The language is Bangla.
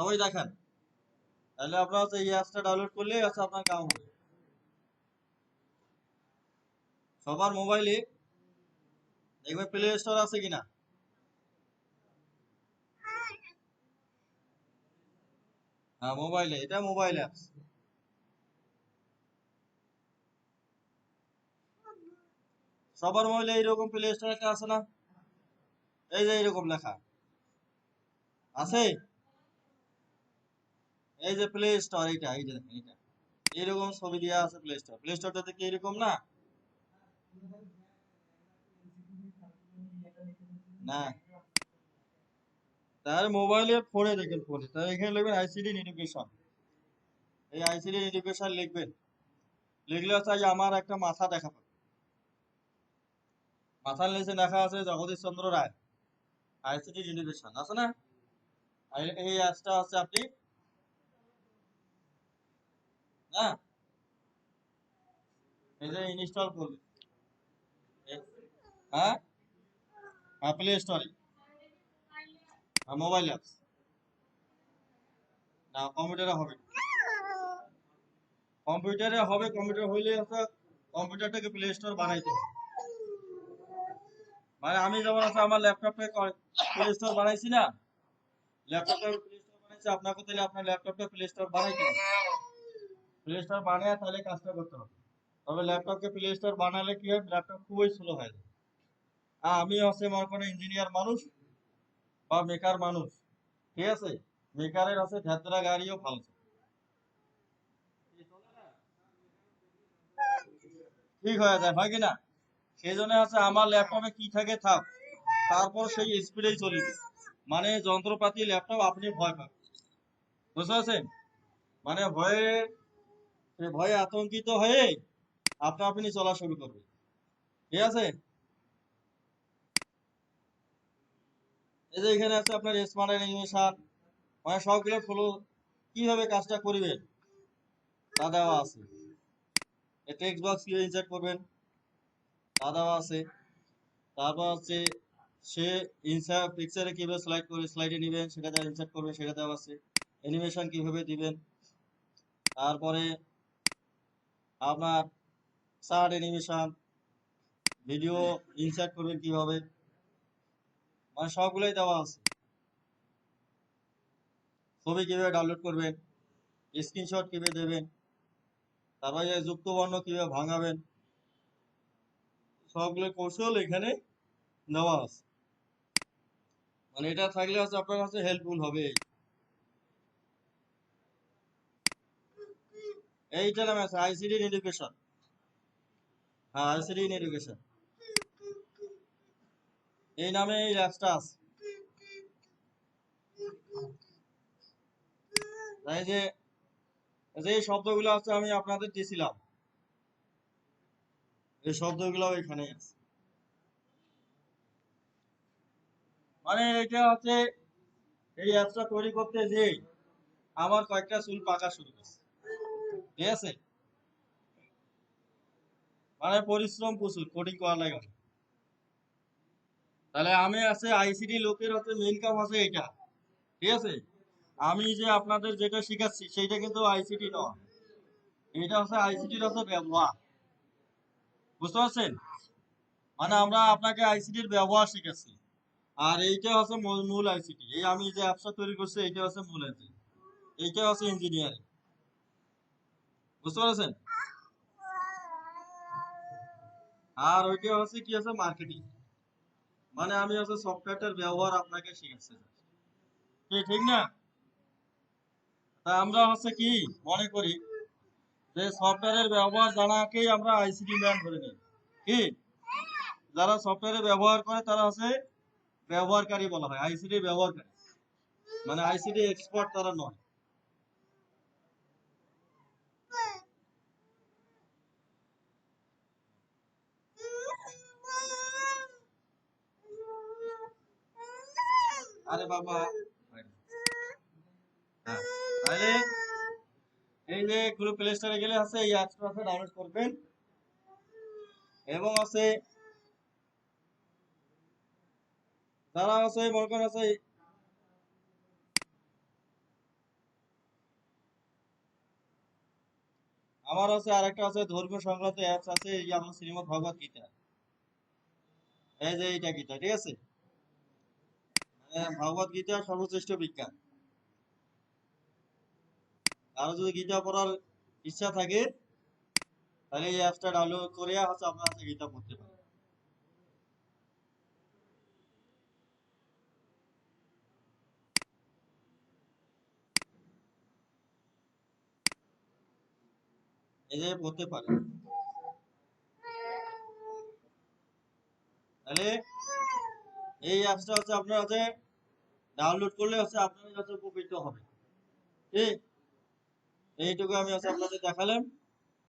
সবাই দেখেন। তাহলে আপনার হচ্ছে এই অ্যাপসটা ডাউনলোড করলেই হচ্ছে আপনার কাম হবে সবার মোবাইলে দেখবে প্লে স্টোর আছে কিনা? হ্যাঁ মোবাইলে এটা মোবাইল অ্যাপস সবার মোবাইলে এইরকম প্লে স্টোর একটা আছে না? এই যে এইরকম লেখা। আছে? এই যে প্লে স্টোর এইটা এই যে দেখেন, এইটা। এইরকম ছবি দেওয়া আছে প্লে স্টোর প্লে স্টোরটাতে কি এরকম না? না। তার মোবাইলে ফোনে দেখেন ফোনে তার এখানে লিখবেন আইসিডি এডুকেশন এই আইসিডি এডুকেশন লিখবেন। লিখলে হচ্ছে আমার একটা মাথা দেখা পাবে। মাথার নিচে লেখা আছে জগদীশ চন্দ্র রায় আইসিটি এডুকেশন আছে না? এই- এই অ্যাপসটা হচ্ছে আপনি হ্যাঁ? প্লে স্টোরে মোবাইল অ্যাপস না কম্পিউটারে হবে কম্পিউটারে হবে কম্পিউটার হইলে কম্পিউটারটাকে প্লে স্টোর বানাইতে হবে। মানে আমি যেমন আছে আমার ল্যাপটপে প্লে স্টোর বানাইছি না? ল্যাপটপে প্লে স্টোর বানাইছি, আপনাকে তাহলে আপনার ল্যাপটপে প্লে স্টোর বানাইতে হবে। প্লে স্টোর বানায় তাহলে কাজটা করতে হবে। তবে ল্যাপটপকে প্লে স্টোর বানালে কি হয়? ল্যাপটপ খুবই স্লো হয়ে যায়। আর আমি হচ্ছে মনে করেন ইঞ্জিনিয়ার মানুষ বা মেকার মানুষ, ঠিক আছে? মেকারের আছে ধ্যাতরা গাড়িও চলে। ঠিক হয়ে যায়, হয় কিনা সেই জন্য হচ্ছে আমার ল্যাপটপে কি থাকে থাক, তারপর সেই স্পিডেই চলবে মানে যন্ত্রপাতি ল্যাপটপ আপনি ভয় পাবেন। বুঝতে পারছেন? মানে ভয়ে ভয়ে আতঙ্কিত হয়ে আপনা আপনি চলা শুরু করবে। ঠিক আছে? এই যে এখানে আছে আপনার স্মার্ট অ্যানিমেশন মানে সবগুলো ফলো কীভাবে কাজটা করবেন তা দেওয়া আছে। টেক্সট বক্স কীভাবে ইনসার্ট করবেন তা দেওয়া আছে। তারপর হচ্ছে সে ইনসার্ট পিকচারে কীভাবে স্লাইড করে স্লাইডে নেবেন সেটা দেওয়া ইনসার্ট করবেন সেটা দেওয়া আছে। অ্যানিমেশন কীভাবে দিবেন? তারপরে আপনার শার্ট অ্যানিমেশন ভিডিও ইনসার্ট করবেন কীভাবে? মানে সবগুলোই দেওয়া আছে। ছবি কীভাবে ডাউনলোড করবেন স্ক্রিনশট কীভাবে দেবেন, তারপরে যুক্ত বর্ণ কীভাবে ভাঙাবেন, সবগুলো কৌশল এখানে দেওয়া আছে। মানে এটা থাকলে হচ্ছে আপনার কাছে হেল্পফুল হবে। এইটা নাম আছে আইসিডি ইন এডুকেশন হ্যাঁ আইসিডি ইন এডুকেশন এই নামে এই আছে। তাই যে যে শব্দগুলো আছে আমি আপনাদের দিয়েছিলাম এই শব্দগুলো এখানে আছে। মানে এটা হচ্ছে এই অ্যাপসটা তৈরি করতে যে আমার কয়েকটা চুল পাকা শুরু করছে ঠিক আছে? মানে পরিশ্রম প্রচুর কোডিং লাগে। তাহলে আমি আছে আইসিডি লোকের হচ্ছে মেইন কাম আছে এটা। ঠিক আছে? আমি যে আপনাদের যেটা শিখাচ্ছি, সেইটা কিন্তু আইসিটি নয়। এটা হচ্ছে আইসিটির হচ্ছে ব্যবহার। বুঝতে পারছেন? মানে আমরা আপনাকে আইসিটির ব্যবহার শিখাচ্ছি। আর এইটা হচ্ছে মূল আইসিটি এই আমি যে অ্যাপসটা তৈরি করছি, এইটা হচ্ছে মূল আইসিটি এইটা হচ্ছে ইঞ্জিনিয়ারিং বুঝতে পারছেন? আর ওইটা হচ্ছে কি আছে মার্কেটিং মানে আমি হচ্ছে সফটওয়্যারটার ব্যবহার আপনাকে শিখাচ্ছি কি, ঠিক না? তা আমরা হচ্ছে কি মনে করি যে সফটওয়্যারের ব্যবহার জানাকেই আমরা আইসিটি ম্যান ধরে নিই। কি? যারা সফটওয়্যারের ব্যবহার করে তারা হচ্ছে ব্যবহারকারী বলা হয় আইসিটি ব্যবহারকারী। মানে আইসিটি এক্সপার্ট তারা নয়। আরে বাবা। হ্যাঁ। তাহলে এই যে গুরু প্লে স্টোরে গেলে আছে, এই অ্যাপসটা আছে ডাউনলোড করবেন। এবং আছে তারা আছে, বলকন আছে, আমার আছে, আরেকটা আছে ধর্ম সংক্রান্ত অ্যাপস আছে, এই যে আমার শ্রীমদ ভগবত গীতা এই যে এইটা গীতা ঠিক আছে? ভগবত গীতা সর্বশ্রেষ্ঠ বিজ্ঞান। আরও যদি গীতা পড়ার ইচ্ছা থাকে, তাহলে এই অ্যাপসটা ডাউনলোড করে হচ্ছে আপনার গীতা পড়তে পারেন। যে পড়তে পারেন। তাহলে এই অ্যাপসটা হচ্ছে আপনার হচ্ছে ডাউনলোড করলে হচ্ছে আপনার কাছে উপকৃত হবে। ঠিক? এইটুকু আমি হচ্ছে আপনাদের দেখালাম।